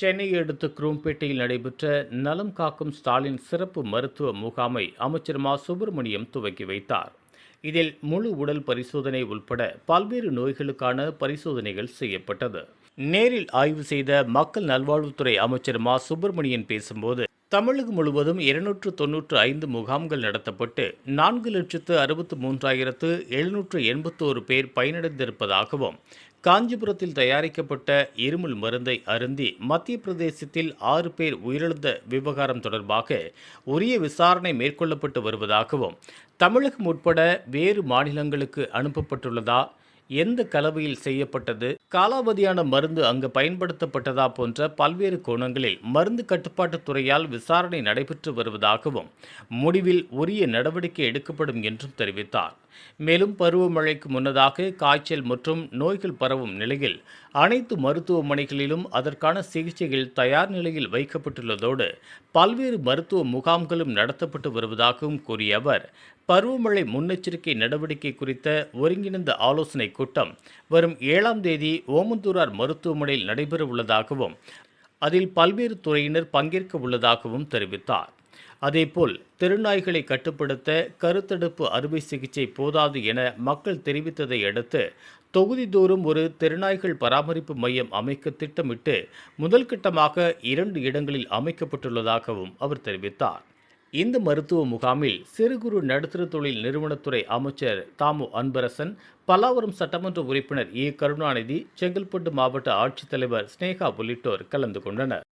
சென்னையை அடுத்த குரோம்பேட்டையில் நடைபெற்ற நலம் காக்கும் ஸ்டாலின் சிறப்பு மருத்துவ முகாமை அமைச்சர் மா சுப்பிரமணியம் துவக்கி வைத்தார். இதில் முழு உடல் பரிசோதனை உள்பட பல்வேறு நோய்களுக்கான பரிசோதனைகள் செய்யப்பட்டது. நேரில் ஆய்வு செய்த மக்கள் நல்வாழ்வுத்துறை அமைச்சர் மா சுப்பிரமணியன் பேசும்போது தமிழகம் முழுவதும் இருநூற்று தொன்னூற்று ஐந்து முகாம்கள் நடத்தப்பட்டு நான்கு லட்சத்து அறுபத்து மூன்றாயிரத்து எழுநூற்று எண்பத்தோரு பேர் பயனடைந்திருப்பதாகவும் காஞ்சிபுரத்தில் தயாரிக்கப்பட்ட இருமல் மருந்தை அருந்தி மத்திய பிரதேசத்தில் ஆறு பேர் உயிரிழந்த விவகாரம் தொடர்பாக உரிய விசாரணை மேற்கொள்ளப்பட்டு வருவதாகவும் தமிழகம் உட்பட வேறு மாநிலங்களுக்கு அனுப்பப்பட்டுள்ளதா எந்த கலவையில் செய்யப்பட்டது காலாவதியான மருந்து அங்கு பயன்படுத்தப்பட்டதா போன்ற பல்வேறு கோணங்களில் மருந்து கட்டுப்பாட்டுத் துறையால் விசாரணை நடைபெற்று வருவதாகவும் முடிவில் உரிய நடவடிக்கை எடுக்கப்படும் என்றும் தெரிவித்தார். மேலும் பருவமழைக்கு முன்னதாக காய்ச்சல் மற்றும் நோய்கள் பரவும் நிலையில் அனைத்து மருத்துவமனைகளிலும் அதற்கான சிகிச்சைகள் தயார் நிலையில் வைக்கப்பட்டுள்ளதோடு பல்வேறு மருத்துவ முகாம்களும் நடத்தப்பட்டு வருவதாகவும் கூறிய அவர் பருவமழை முன்னெச்சரிக்கை நடவடிக்கை குறித்த ஒருங்கிணைந்த ஆலோசனைக் கூட்டம் வரும் ஏழாம் தேதி ஓமந்தூரார் மருத்துவமனையில் நடைபெற உள்ளதாகவும் அதில் பல்வேறு துறையினர் பங்கேற்க உள்ளதாகவும் தெரிவித்தார். அதேபோல் திருநாய்களை கட்டுப்படுத்த கருத்தடுப்பு அறுவை சிகிச்சை போதாது என மக்கள் தெரிவித்ததை அடுத்து தொகுதிதோறும் ஒரு திருநாய்கள் பராமரிப்பு மையம் அமைக்க திட்டமிட்டு முதல் கட்டமாக இரண்டு இடங்களில் அமைக்கப்பட்டுள்ளதாகவும் அவர் தெரிவித்தார். இந்த மருத்துவ முகாமில் சிறு குறு நடுத்தர தொழில் நிறுவனத்துறை அமைச்சர் தாமு அன்பரசன் பல்லாவரம் சட்டமன்ற உறுப்பினர் ஏ. கருணாநிதி செங்கல்பட்டு மாவட்ட ஆட்சித்தலைவர் ஸ்னேகா உள்ளிட்டோர் கலந்து கொண்டனர்.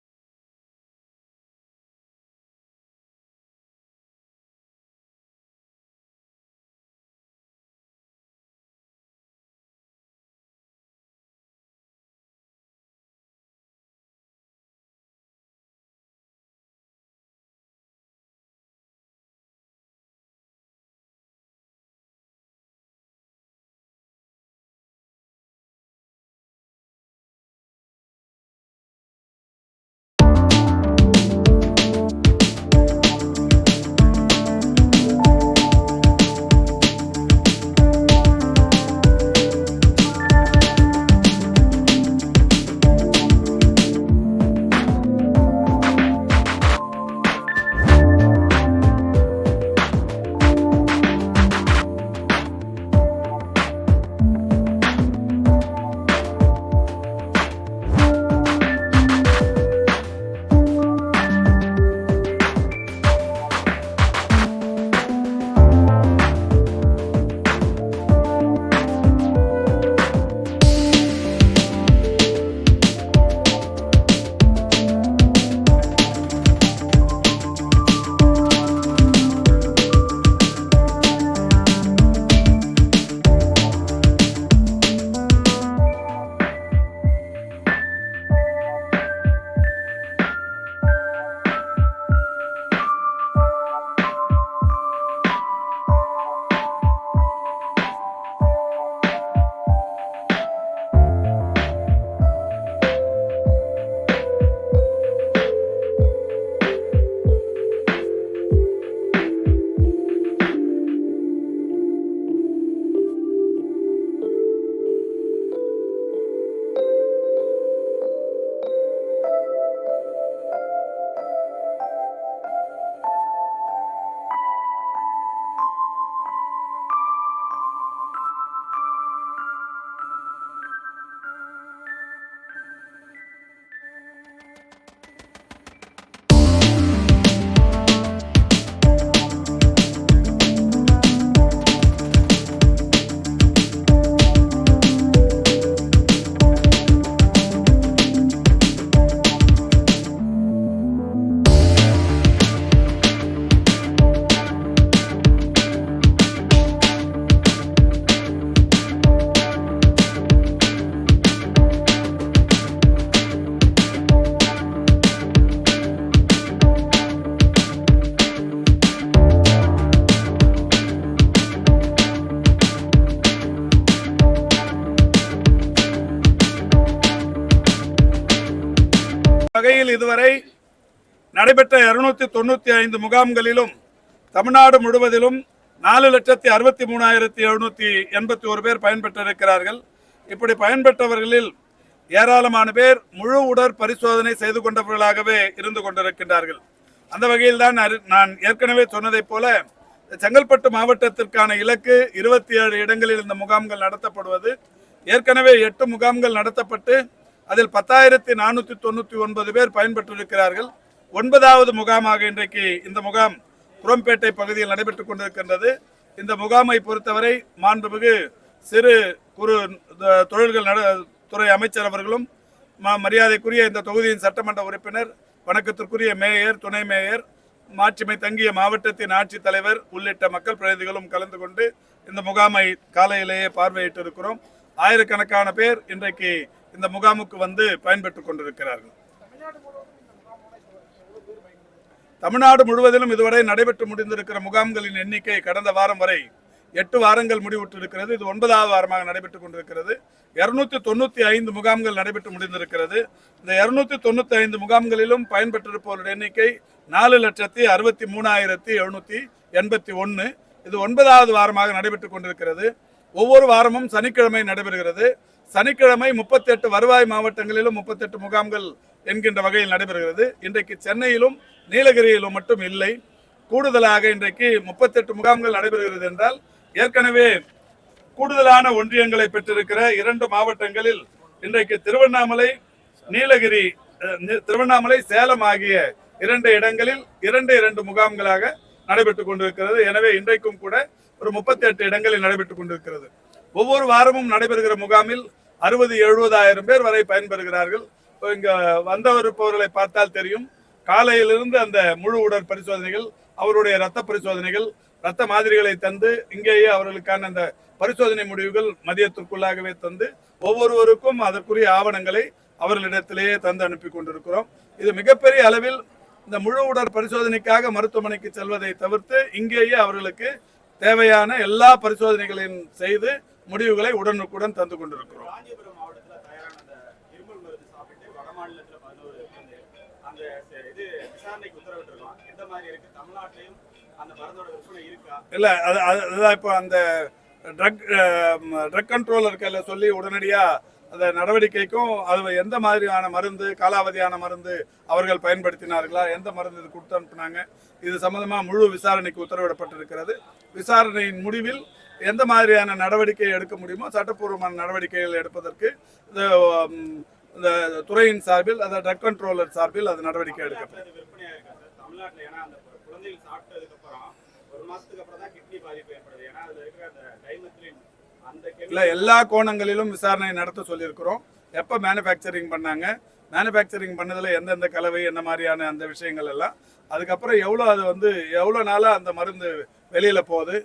வகையில் இதுவரை நடைபெற்ற இருநூத்தி தொண்ணூத்தி ஐந்து முகாம்களிலும் தமிழ்நாடு முழுவதிலும் நாலு லட்சத்தி அறுபத்தி மூணாயிரத்தி எழுநூத்தி எண்பத்தி ஒரு பேர் பயன்பெற்றிருக்கிறார்கள். இப்படி பயன்பெற்றவர்களில் ஏராளமான பேர் முழு உடற் பரிசோதனை செய்து கொண்டவர்களாகவே இருந்து கொண்டிருக்கின்றார்கள். அந்த வகையில் தான் நான் ஏற்கனவே சொன்னதைப் போல செங்கல்பட்டு மாவட்டத்திற்கான இலக்கு இருபத்தி ஏழு இடங்களில் இந்த முகாம்கள் நடத்தப்படுவது. ஏற்கனவே எட்டு முகாம்கள் நடத்தப்பட்டு அதில் பத்தாயிரத்தி நானூற்றி தொண்ணூற்றி ஒன்பது பேர் பயன்பெற்றிருக்கிறார்கள். ஒன்பதாவது முகாமாக இன்றைக்கு இந்த முகாம் குரம்பேட்டை பகுதியில் நடைபெற்றுக் கொண்டிருக்கின்றது. இந்த முகாமை பொறுத்தவரை மாண்புமிகு சிறு குறு த- தொழில்கள் நட துறை அமைச்சர் அவர்களும் ம- மரியாதைக்குரிய இந்த தொகுதியின் சட்டமன்ற உறுப்பினர் வணக்கத்திற்குரிய மேயர் துணை மேயர் மாட்சிமை தங்கிய மாவட்டத்தின் ஆட்சித் தலைவர் உள்ளிட்ட மக்கள் பிரதிநிதிகளும் கலந்து கொண்டு இந்த முகாமை காலையிலேயே பார்வையிட்டு இருக்கிறோம் ஆயிரக்கணக்கான பேர் இன்றைக்கு இந்த முகாமுக்கு வந்து பயன்பெற்றுக் கொண்டிருக்கிறார்கள். தமிழ்நாடு முழுவதிலும் இதுவரை நடைபெற்று முடிந்திருக்கிற முகாம்களின் எண்ணிக்கை கடந்த வாரம் வரை எட்டு வாரங்கள் முடிவுற்றிருக்கிறது. இது ஒன்பதாவது வாரமாக நடைபெற்றுக் கொண்டிருக்கிறது. இருநூத்தி தொண்ணூத்தி ஐந்து முகாம்கள் நடைபெற்று முடிந்திருக்கிறது. இந்த இருநூத்தி தொண்ணூத்தி ஐந்து முகாம்களிலும் பயன்பெற்றிருப்பவருடைய எண்ணிக்கை நாலு லட்சத்தி அறுபத்தி மூணாயிரத்தி எழுநூத்தி எண்பத்தி ஒன்று இது ஒன்பதாவது வாரமாக நடைபெற்றுக் கொண்டிருக்கிறது. ஒவ்வொரு வாரமும் சனிக்கிழமை நடைபெறுகிறது. சனிக்கிழமை முப்பத்தெட்டு வருவாய் மாவட்டங்களிலும் முப்பத்தெட்டு முகாம்கள் என்கின்ற வகையில் நடைபெறுகிறது. இன்றைக்கு சென்னையிலும் நீலகிரியிலும் மட்டும் இல்லை. கூடுதலாக இன்றைக்கு முப்பத்தெட்டு முகாம்கள் நடைபெறுகிறது என்றால் ஏற்கனவே கூடுதலான ஒன்றியங்களை பெற்றிருக்கிற இரண்டு மாவட்டங்களில் இன்றைக்கு திருவண்ணாமலை நீலகிரி அஹ், திருவண்ணாமலை சேலம் ஆகிய இரண்டு இடங்களில் இரண்டு இரண்டு முகாம்களாக நடைபெற்றுக் கொண்டிருக்கிறது. எனவே இன்றைக்கும் கூட ஒரு முப்பத்தி எட்டு இடங்களில் நடைபெற்றுக் கொண்டிருக்கிறது. ஒவ்வொரு வாரமும் நடைபெறுகிற முகாமில் அறுபது எழுபதாயிரம் பேர் வரை பயன்பெறுகிறார்கள். இங்க வந்தவருப்பவர்களை பார்த்தால் தெரியும். காலையிலிருந்து அந்த முழு உடற் பரிசோதனைகள் அவருடைய ரத்த பரிசோதனைகள் ரத்த மாதிரிகளை தந்து இங்கேயே அவர்களுக்கான அந்த பரிசோதனை முடிவுகள் மதியத்திற்குள்ளாகவே தந்து ஒவ்வொருவருக்கும் அதற்குரிய ஆவணங்களை அவர்களிடத்திலேயே தந்து அனுப்பி கொண்டிருக்கிறோம். இது மிகப்பெரிய அளவில் இந்த முழு உடற் பரிசோதனைக்காக மருத்துவமனைக்கு செல்வதை தவிர்த்து இங்கேயே அவர்களுக்கு தேவையான எல்லா பரிசோதனைகளையும் செய்து முடிவுகளை உடனுக்குடன் தந்து கொண்டிருக்கிறோம். இல்ல அது அது- அதுதான் இப்போ அந்த ட்ரக் ட்ரக் கண்ட்ரோலர் கையில சொல்லி உடனடியா அந்த நடவடிக்கைக்கும் அது எந்த மாதிரியான மருந்து காலாவதியான மருந்து அவர்கள் பயன்படுத்தினார்களா எந்த மருந்து இது கொடுத்து அனுப்புனாங்க இது சம்பந்தமா முழு விசாரணைக்கு உத்தரவிடப்பட்டிருக்கிறது. விசாரணையின் முடிவில் எந்த மாதிரியான நடவடிக்கை எடுக்க முடியுமோ சட்டப்பூர்வமான நடவடிக்கைகள் எடுப்பதற்கு இந்த இந்த துறையின் சார்பில் அந்த ட்ரக் கண்ட்ரோலர் சார்பில் அது நடவடிக்கை எடுக்கப்படும். இல்ல எல்லா கோணங்களிலும் விசாரணை நடத்த சொல்லியிருக்கிறோம். எப்போ மேனுஃபேக்சரிங் பண்ணாங்க மேனுஃபேக்சரிங் பண்ணதுல எந்தெந்த கலவை என்ன மாதிரியான அந்த விஷயங்கள் எல்லாம் அதுக்கப்புறம் எவ்வளோ அது வந்து எவ்வளோ நாளாக அந்த மருந்து வெளியில போகுது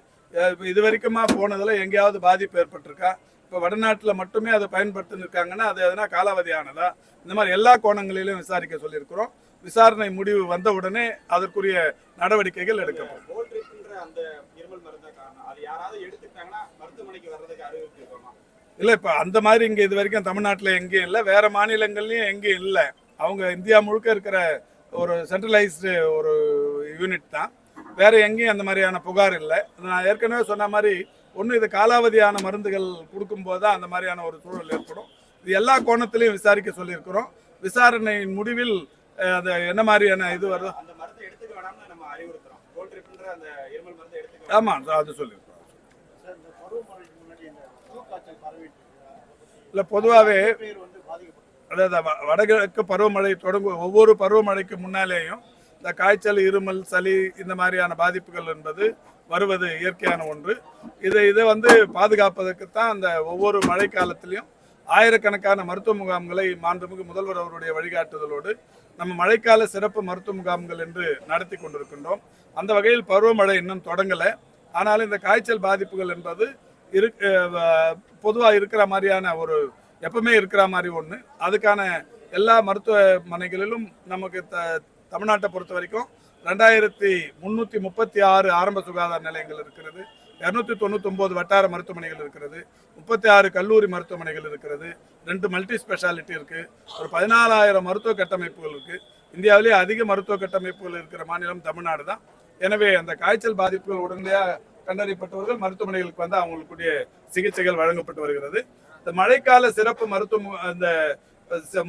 இது வரைக்குமா போனதுல எங்கேயாவது பாதிப்பு ஏற்பட்டிருக்கா? இப்போ வடநாட்டில் மட்டுமே அதை பயன்படுத்தினிருக்காங்கன்னா அது எதனா காலாவதியானதா? இந்த மாதிரி எல்லா கோணங்களிலும் விசாரிக்க சொல்லியிருக்கிறோம். விசாரணை முடிவு வந்த உடனே அதற்குரிய நடவடிக்கைகள் எடுக்கப்படும். இல்லை இப்போ அந்த மாதிரி இங்கே இது வரைக்கும் தமிழ்நாட்டில் எங்கேயும் இல்லை வேற மாநிலங்கள்லையும் எங்கேயும் இல்லை. அவங்க இந்தியா முழுக்க இருக்கிற ஒரு சென்ட்ரலைஸ்டு ஒரு யூனிட் தான். வேற எங்கேயும் அந்த மாதிரியான புகார் இல்லை. நான் ஏற்கனவே சொன்ன மாதிரி ஒன்று இது காலாவதியான மருந்துகள் கொடுக்கும்போது தான் அந்த மாதிரியான ஒரு சூழல் ஏற்படும். இது எல்லா கோணத்திலையும் விசாரிக்க சொல்லியிருக்கிறோம். விசாரணையின் முடிவில் அது என்ன மாதிரியான இது வருதோ அந்த மருந்தை எடுத்துக்க வேணாம்னு நம்ம அறிவுறுத்துறோம். கோல்ட் ட்ரிப்ன்ற அந்த இருமல் மருந்தை எடுத்துக்க ஆமாம் அது சொல்லியிருக்கிறோம். இல்லை பொதுவாகவே அதாவது வடகிழக்கு பருவமழை தொடங்கும் ஒவ்வொரு பருவமழைக்கு முன்னாலேயும் இந்த காய்ச்சல் இருமல் சளி இந்த மாதிரியான பாதிப்புகள் என்பது வருவது இயற்கையான ஒன்று. இதை இதை வந்து பாதுகாப்பதற்கு தான் அந்த ஒவ்வொரு மழை காலத்திலையும் ஆயிரக்கணக்கான மருத்துவ முகாம்களை மாண்புமிகு முதல்வர் அவருடைய வழிகாட்டுதலோடு நம்ம மழைக்கால சிறப்பு மருத்துவ முகாம்கள் என்று நடத்தி கொண்டிருக்கின்றோம். அந்த வகையில் பருவமழை இன்னும் தொடங்கலை. ஆனாலும் இந்த காய்ச்சல் பாதிப்புகள் என்பது இரு பொதுவாக இருக்கிற மாதிரியான ஒரு எப்பவுமே இருக்கிற மாதிரி ஒன்று அதுக்கான எல்லா மருத்துவமனைகளிலும் நமக்கு த தமிழ்நாட்டை பொறுத்த வரைக்கும் ரெண்டாயிரத்தி முந்நூற்றி முப்பத்தி ஆறு ஆரம்ப சுகாதார நிலையங்கள் இருக்கிறது. இரநூத்தி தொண்ணூத்தொம்பது வட்டார மருத்துவமனைகள் இருக்கிறது. முப்பத்தி ஆறு கல்லூரி மருத்துவமனைகள் இருக்கிறது. ரெண்டு மல்டி ஸ்பெஷாலிட்டி இருக்குது ஒரு பதினாலாயிரம் மருத்துவ கட்டமைப்புகள் இருக்குது இந்தியாவிலேயே அதிக மருத்துவ கட்டமைப்புகள் இருக்கிற மாநிலம் தமிழ்நாடு தான். எனவே அந்த காய்ச்சல் பாதிப்புகள் உடனடியாக கண்டறியப்பட்டவர்கள் மருத்துவமனைகளுக்கு வந்து அவங்களுக்குரிய சிகிச்சைகள் வழங்கப்பட்டு வருகிறது. இந்த மழைக்கால சிறப்பு மருத்துவ அந்த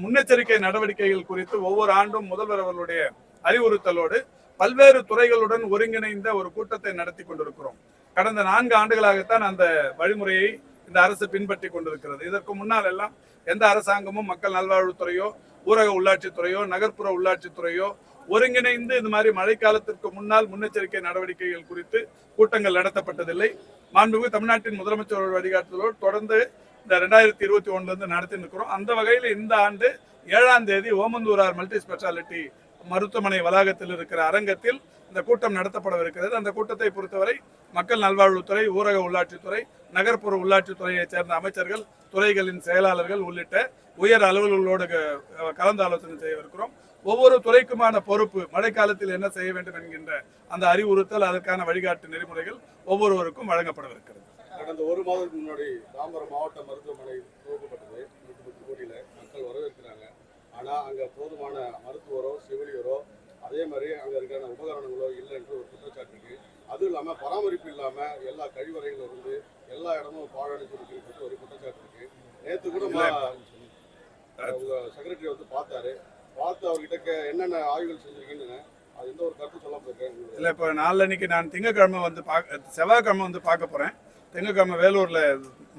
முன்னெச்சரிக்கை நடவடிக்கைகள் குறித்து ஒவ்வொரு ஆண்டும் முதல்வர் அவர்களுடைய அறிவுறுத்தலோடு பல்வேறு துறைகளுடன் ஒருங்கிணைந்த ஒரு கூட்டத்தை நடத்தி கொண்டிருக்கிறோம். கடந்த நான்கு ஆண்டுகளாகத்தான் அந்த வழிமுறையை இந்த அரசு பின்பற்றி கொண்டிருக்கிறது. இதற்கு முன்னால் எல்லாம் எந்த அரசாங்கமும் மக்கள் நல்வாழ்வுத்துறையோ ஊரக உள்ளாட்சித்துறையோ நகர்ப்புற உள்ளாட்சித்துறையோ ஒருங்கிணைந்து இந்த மாதிரி மழைக்காலத்திற்கு முன்னால் முன்னெச்சரிக்கை நடவடிக்கைகள் குறித்து கூட்டங்கள் நடத்தப்பட்டதில்லை. மாண்புமிகு தமிழ்நாட்டின் முதலமைச்சர் வழிகாட்டுதலோடு தொடர்ந்து இந்த ரெண்டாயிரத்தி இருபத்தி ஒண்ணுல இருந்து நடத்தி இருக்கிறோம். அந்த வகையில் இந்த ஆண்டு ஏழாம் தேதி ஓமந்தூரார் மல்டி ஸ்பெஷாலிட்டி மருத்துவமனை வளாகத்தில் இருக்கிற அரங்கத்தில் இந்த கூட்டம் நடத்தப்படவிருக்கிறது. அந்த கூட்டத்தை பொறுத்தவரை மக்கள் நல்வாழ்வுத்துறை ஊரக உள்ளாட்சித்துறை நகர்ப்புற உள்ளாட்சித்துறையைச் சேர்ந்த அமைச்சர்கள் துறைகளின் செயலாளர்கள் உள்ளிட்ட உயர் அலுவலர்களோடு கலந்து ஆலோசனை செய்யவிருக்கிறோம். ஒவ்வொரு துறைக்குமான பொறுப்பு மழைக்காலத்தில் என்ன செய்ய வேண்டும் என்கின்ற அந்த அறிவுறுத்தல் அதற்கான வழிகாட்டு நெறிமுறைகள் ஒவ்வொருவருக்கும் வழங்கப்படவிருக்கிறது. கடந்த ஒரு மாதத்துக்கு முன்னாடி தாம்பரம் மாவட்ட மருத்துவமனை துவக்கப்பட்டது. நூற்றி பத்து கோடியில் மக்கள் வரவேற்கிறாங்க. ஆனால் அங்கே போதுமான மருத்துவரோ செவிலியரோ அதே மாதிரி அங்கே இருக்கிற உபகரணங்களோ இல்லை என்று ஒரு குற்றச்சாட்டு இருக்கு. அதுவும் இல்லாமல் பராமரிப்பு இல்லாமல் எல்லா கழிவறைகளும் இருந்து எல்லா இடமும் பாழடைஞ்சு இருக்கிறது ஒரு குற்றச்சாட்டு இருக்கு. நேற்று கூட செக்ரட்டரி வந்து பார்த்தாரு. பார்த்து அவர்கிட்ட என்னென்ன ஆய்வுகள் செஞ்சிருக்கீங்கன்னு அது எந்த ஒரு கருத்து சொல்லாம இருக்கேன் இல்லை இப்போ நாளன்னைக்கு நான் திங்கட்கிழமை வந்து பார்க்க செவ்வாய்க்கிழமை வந்து பார்க்க போகிறேன் தெங்குகாம வேலூரில்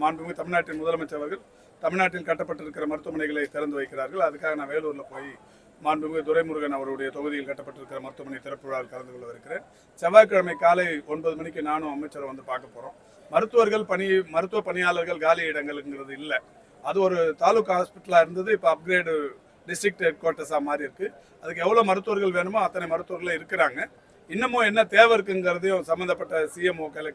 மாண்புமிகு தமிழ்நாட்டின் முதலமைச்சர் அவர்கள் தமிழ்நாட்டில் கட்டப்பட்டிருக்கிற மருத்துவமனைகளை திறந்து வைக்கிறார்கள். அதுக்காக நான் வேலூரில் போய் மாண்புமிகு துரைமுருகன் அவருடைய தொகுதியில் கட்டப்பட்டிருக்கிற மருத்துவமனை திறப்பு விழாவில் கலந்து கொள்ளவிருக்கிறேன் செவ்வாய்க்கிழமை காலை ஒன்பது மணிக்கு நானும் அமைச்சரை வந்து பார்க்க போகிறோம் மருத்துவர்கள் பணி மருத்துவ பணியாளர்கள் காலி இடங்கள்ங்கிறது இல்லை. அது ஒரு தாலுகா ஹாஸ்பிட்டலாக இருந்தது. இப்போ அப்கிரேடு டிஸ்ட்ரிக்ட் ஹெட் குவார்ட்டர்ஸாக மாறி இருக்குது அதுக்கு எவ்வளோ மருத்துவர்கள் வேணுமோ அத்தனை மருத்துவர்களே இருக்கிறாங்க. இன்னமும் என்ன தேவை இருக்குங்கிறதையும் சம்மந்தப்பட்ட சிஎம்ஓக்களை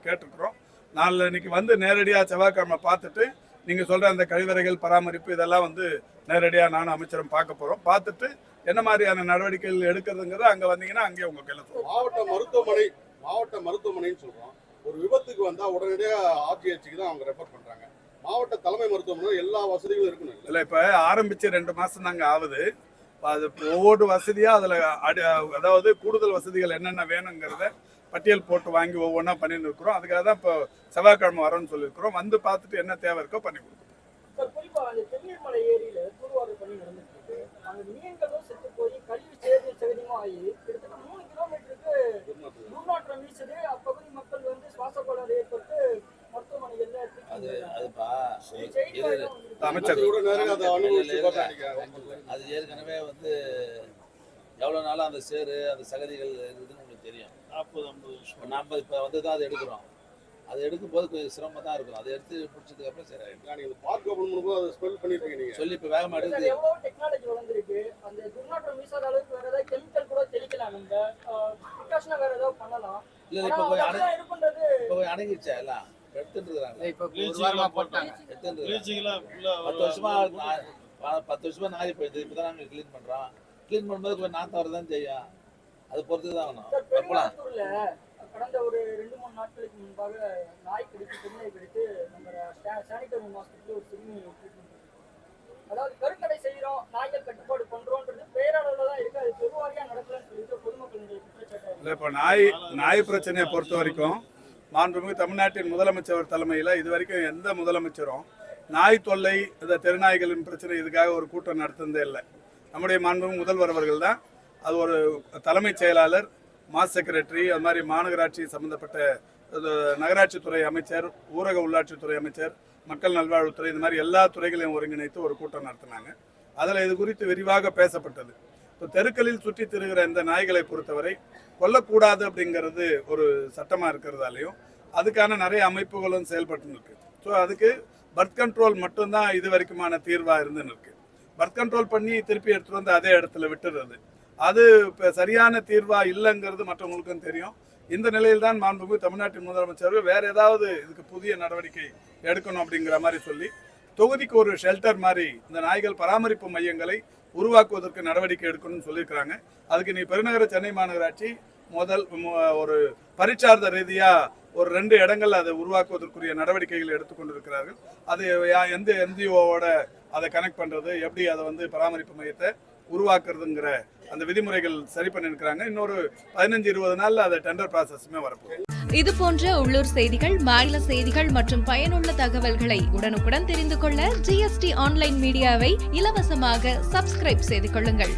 கேட்டிருக்கிறோம் நாளைக்கு வந்து நேரடியாக செவ்வாய்க்கிழமை பார்த்துட்டு நீங்கள் சொல்கிற அந்த கழிவறைகள் பராமரிப்பு இதெல்லாம் வந்து நேரடியாக நானும் அமைச்சரும் பார்க்க போகிறோம் பார்த்துட்டு என்ன மாதிரியான நடவடிக்கைகள் எடுக்கிறதுங்கிறத அங்கே வந்தீங்கன்னா அங்கேயே உங்கள் கையில் சொல்லுவோம் மாவட்ட மருத்துவமனை மாவட்ட மருத்துவமனைன்னு சொல்றோம். ஒரு விபத்துக்கு வந்தா உடனடியாக ஆர்ஜிஹெச்சுக்கு தான் அவங்க ரெஃபர் பண்றாங்க. மாவட்ட தலைமை மருத்துவமனை எல்லா வசதிகளும் இருக்கணும். இல்லை இப்போ ஆரம்பித்து ரெண்டு மாதம் தாங்க ஆகுது. அது ஒவ்வொரு வசதியாக அதில் அதாவது கூடுதல் வசதிகள் என்னென்ன வேணுங்கிறத பட்டியல் போட்டு வாங்கி ஒவ்வொன்றா பண்ணிட்டு இருக்கிறோம் அதுக்காக தான் இப்போ செவ்வாய்க்கிழமை வரோம்னு சொல்லியிருக்கிறோம் வந்து பார்த்துட்டு என்ன தேவை இருக்கோ பண்ணி கொடுக்குறோம். அமைச்சர். அதை ஏற்கனவே வந்து எவ்வளோ நாளாக அந்த சேரு அந்த சகதிகள் இருக்குதுன்னு உங்களுக்கு தெரியும். நாற்பது ஐம்பது வருஷம் நாற்பது இப்போ வந்து தான் அதை எடுக்கிறோம். அது எடுக்கும் போது கொஞ்சம் சிரமமாக தான் இருக்கும். அதை எடுத்து பிடிச்சதுக்கு அப்புறம் சரி ஆயிடும். நீங்க பார்க் ஓபன் பண்ணும்போது அதை ஸ்பெல் பண்ணிருப்பீங்க நீங்க. சொல்லி இப்போ வேகமாக எவ்வளவோ டெக்னாலஜி வளர்ந்துருக்கு. அந்த துர்நாற்றம் வீசாத அளவுக்கு வேற ஏதாவது கெமிக்கல் கூட தெளிக்கலாம் நம்ம. ப்ரிகாஷனா வேற ஏதாவது பண்ணலாம். இல்லை இப்போ கொஞ்சம் அணை இப்போ கொஞ்சம் அணங்கிடுச்சா எல்லாம்? எடுத்துட்டு இருக்காங்க இப்போ ஒரு வாரமா போட்டாங்க. எடுத்துட்டு இருக்காங்க. பத்து வருஷமா பத்து வருஷமா நாரி போயிடுது இப்போ தான் நாங்கள் க்ளீன் பண்ணுறோம் க்ளீன் பண்ணும்போது கொஞ்சம் நாற்றம் வரதான் செய்யும். அது பொறுத்து தான் பெருமாத்தூர்ல கடந்த ஒரு ரெண்டு மூணு நாட்களுக்கு முன்பாக நாய் கடித்து பெண்ணை கடித்து நம்ம சானிட்டரி ஹாஸ்பிட்டல் ஒரு சிறுமி ட்ரீட்மெண்ட் அதாவது கருக்கடை செய்யறோம் நாய்கள் கட்டுப்பாடு பண்றோம்ன்றது பேரளவுல தான் இருக்கு. அது பெருவாரியா நடக்கலன்னு சொல்லிட்டு பொதுமக்களுடைய குற்றச்சாட்டு இல்லை இப்போ நாய் நாய் பிரச்சனையை பொறுத்த வரைக்கும் மாண்புமிகு தமிழ்நாட்டின் முதலமைச்சர் தலைமையில் இது வரைக்கும் எந்த முதலமைச்சரும் நாய் தொல்லை இந்த தெருநாய்களின் பிரச்சனை இதுக்காக ஒரு கூட்டம் நடத்துனதே இல்லை. நம்முடைய மாண்புமிகு முதல்வர் அவர்கள் தான் அது ஒரு தலைமைச் செயலாளர் மாஸ் செக்ரட்டரி அது மாதிரி மாநகராட்சி சம்பந்தப்பட்ட நகராட்சித்துறை அமைச்சர் ஊரக உள்ளாட்சித்துறை அமைச்சர் மக்கள் நல்வாழ்வுத்துறை இந்த மாதிரி எல்லா துறைகளையும் ஒருங்கிணைத்து ஒரு கூட்டம் நடத்தினாங்க. அதில் இது குறித்து விரிவாக பேசப்பட்டது. இப்போ தெருக்களில் சுற்றி திரிகிற இந்த நாய்களை பொறுத்தவரை கொல்லக்கூடாது அப்படிங்கிறது ஒரு சட்டமாக இருக்கிறதாலையும் அதுக்கான நிறைய அமைப்புகளும் செயல்பட்டு நிற்கு. ஸோ அதுக்கு பர்த் கண்ட்ரோல் மட்டும்தான் இது வரைக்குமான தீர்வாக இருந்துன்னு நிற்கு. பர்த் கண்ட்ரோல் பண்ணி திருப்பி எடுத்துகிட்டு வந்து அதே இடத்துல விட்டுறது. அது இப்போ சரியான தீர்வா இல்லைங்கிறது மற்றவங்களுக்கும் தெரியும். இந்த நிலையில் தான் மாண்புமிகு தமிழ்நாட்டின் முதலமைச்சர் வேற ஏதாவது இதுக்கு புதிய நடவடிக்கை எடுக்கணும் அப்படிங்கிற மாதிரி சொல்லி தொகுதிக்கு ஒரு ஷெல்டர் மாதிரி இந்த நாய்கள் பராமரிப்பு மையங்களை உருவாக்குவதற்கு நடவடிக்கை எடுக்கணும்னு சொல்லியிருக்கிறாங்க. அதுக்கு நீ பெருநகர சென்னை மாநகராட்சி முதல் ஒரு பரிச்சார்ந்த ரீதியாக ஒரு ரெண்டு இடங்கள் அதை உருவாக்குவதற்குரிய நடவடிக்கைகள் எடுத்துக்கொண்டிருக்கிறார்கள் அது யா- எந்த என்ஜிஓவோட அதை கனெக்ட் பண்ணுறது எப்படி அதை வந்து பராமரிப்பு மையத்தை உருவாக்குறதுங்கிற அந்த விதிமுறைகள் சரி பண்ணியிருக்கிறாங்க இன்னொரு பதினஞ்சு இருபது நாள்ல அதை டெண்டர் ப்ராசஸுமே வரப்போகுது. இது போன்ற உள்ளூர் செய்திகள் மாநில செய்திகள் மற்றும் பயனுள்ள தகவல்களை உடனுக்குடன் தெரிந்து கொள்ள ஜிஎஸ்டி ஆன்லைன் மீடியாவை இலவசமாக சப்ஸ்கிரைப் செய்து கொள்ளுங்கள்.